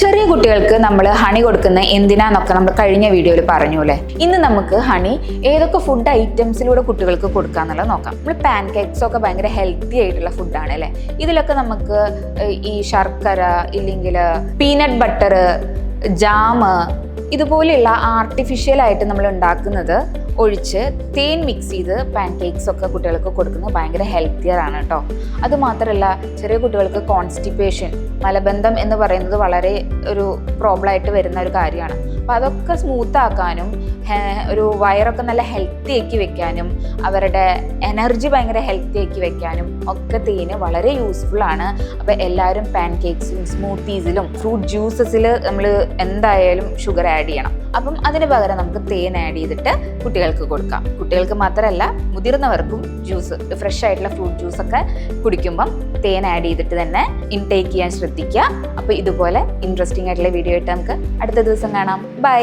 ചെറിയ കുട്ടികൾക്ക് നമ്മൾ ഹണി കൊടുക്കുന്ന എന്തിനാന്നൊക്കെ നമ്മൾ കഴിഞ്ഞ വീഡിയോയിൽ പറഞ്ഞു അല്ലേ? ഇന്ന് നമുക്ക് ഹണി ഏതൊക്കെ ഫുഡ് ഐറ്റംസിലൂടെ കുട്ടികൾക്ക് കൊടുക്കാന്നുള്ളത് നോക്കാം. നമ്മൾ പാൻ കേക്ക്സ് ഒക്കെ ഭയങ്കര ഹെൽത്തി ആയിട്ടുള്ള ഫുഡാണ് അല്ലേ? ഇതിലൊക്കെ നമുക്ക് ഈ ശർക്കര ഇല്ലെങ്കിൽ പീനട്ട് ബട്ടർ ജാമ് ഇതുപോലെയുള്ള ആർട്ടിഫിഷ്യൽ ആയിട്ട് നമ്മൾ ഉണ്ടാക്കുന്നത് ഒഴിച്ച് തേൻ മിക്സ് ചെയ്ത് പാൻ കേക്ക്സ് ഒക്കെ കുട്ടികൾക്ക് കൊടുക്കുന്നത് ഭയങ്കര ഹെൽത്തിയർ ആണ് കേട്ടോ. അതുമാത്രമല്ല ചെറിയ കുട്ടികൾക്ക് കോൺസ്റ്റിപ്പേഷൻ മലബന്ധം എന്ന് പറയുന്നത് വളരെ ഒരു പ്രോബ്ലം ആയിട്ട് വരുന്ന ഒരു കാര്യമാണ്. അപ്പോൾ അതൊക്കെ സ്മൂത്ത് ആക്കാനും ഒരു വയറൊക്കെ നല്ല ഹെൽത്തി ആക്കി വെക്കാനും അവരുടെ എനർജി ഭയങ്കര ഹെൽത്തി ആക്കി വെക്കാനും ഒക്കെ തേന് വളരെ യൂസ്ഫുൾ ആണ്. അപ്പോൾ എല്ലാവരും പാൻ സ്മൂത്തീസിലും ഫ്രൂട്ട് ജ്യൂസസിൽ നമ്മൾ എന്തായാലും ഷുഗർ ആഡ് ചെയ്യണം. അപ്പം അതിന് പകരം നമുക്ക് തേൻ ആഡ് ചെയ്തിട്ട് കുട്ടികൾക്ക് കൊടുക്കാം. കുട്ടികൾക്ക് മാത്രമല്ല മുതിർന്നവർക്കും ജ്യൂസ് ഫ്രഷ് ആയിട്ടുള്ള ഫ്രൂട്ട് ജ്യൂസ് ഒക്കെ കുടിക്കുമ്പം തേൻ ആഡ് ചെയ്തിട്ട് തന്നെ ഇൻടേക്ക് ചെയ്യാൻ ശ്രദ്ധിക്കുക. അപ്പോൾ ഇതുപോലെ ഇൻട്രസ്റ്റിംഗ് ആയിട്ടുള്ള വീഡിയോ ആയിട്ട് നമുക്ക് അടുത്ത ദിവസം കാണാം. ബൈ